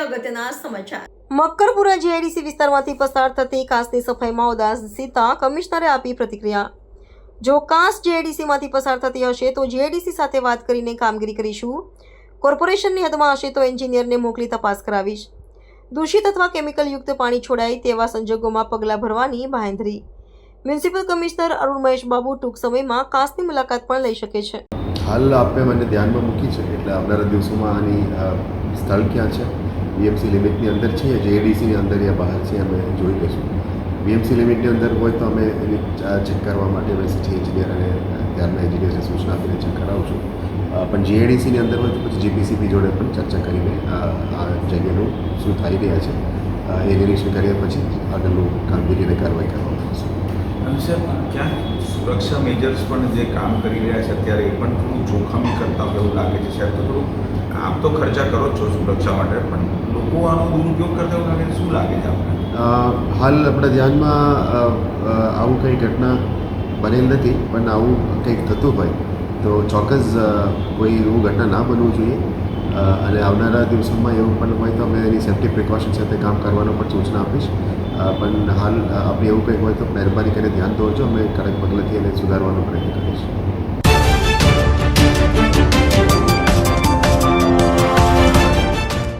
અગત્યના સમાચાર. મક્કરપુરા જીઆઈડીસી વિસ્તારમાંથી પસાર થતી કાસની સફાઈમાં ઉદાસીનતા કમિશનરે આપી પ્રતિક્રિયા. જો કાસ જીઆઈડીસીમાંથી પસાર થતી હશે તો જીઆઈડીસી સાથે વાત કરીને કામગીરી કરીશું. કોર્પોરેશનની હદમાં હશે તો એન્જિનિયરને મોકલી તપાસ કરાવીશ. દૂષિત અથવા કેમિકલયુક્ત પાણી છોડાય તેવા સંજોગોમાં પગલાં ભરવાની બાંધરી મ્યુનિસિપલ કમિશનર અરુણ મહેશ બાબુ ટૂંક સમયમાં કાસની મુલાકાત પણ લઈ શકે છે. હાલ આપે મને ધ્યાનમાં મૂકી છે એટલે આવનારા દિવસોમાં આની સ્થળ ક્યાં છે? બીએમસી લિમિટની અંદર છે જે એડીસીની અંદર યા બહાર છે અમે જોઈ લઈશું. બીએમસી લિમિટની અંદર હોય તો અમે એની ચેક કરવા માટે મેસેજ એન્જિનિયર અને ત્યારના એન્જિનિયરને સૂચના આપીને ચેક અ, પણ જીએડીસીની અંદર હોય તો પછી જીપીસીપી જોડે પણ ચર્ચા કરીને આ જગ્યાનું શું થઈ રહ્યા છે એ નિરીક્ષણ કર્યા પછી આગળનું કામગીરી અને કાર્યવાહી કરવામાં સાહેબ ક્યાંક સુરક્ષા મેજર્સ પણ જે કામ કરી રહ્યા છે અત્યારે એ પણ થોડું જોખમી કરતા હોય એવું લાગે છે. સાહેબ, તો થોડું આમ તો ખર્ચા કરો છો સુરક્ષા માટે, પણ લોકો આનો દુરુપયોગ કરતા એવું લાગે શું લાગે છે આપણે હાલ આપણા ધ્યાનમાં આવું કંઈ ઘટના બનેલ નથી, પણ આવું કંઈક થતું હોય તો ચોક્કસ કોઈ એવું ઘટના ના બનવું જોઈએ. અને આવનારા દિવસોમાં એવું પણ હોય તો અમે એની સેફ્ટી પ્રિકોશન સાથે કામ કરવાનો પણ સૂચના આપીશ. પણ હાલ આપણે એવું કંઈક હોય તો મહેરબાની કરીને ધ્યાન દોરજો. અમે કડક પગલાંથી એને સુધારવાનો પ્રયત્ન કરીશું.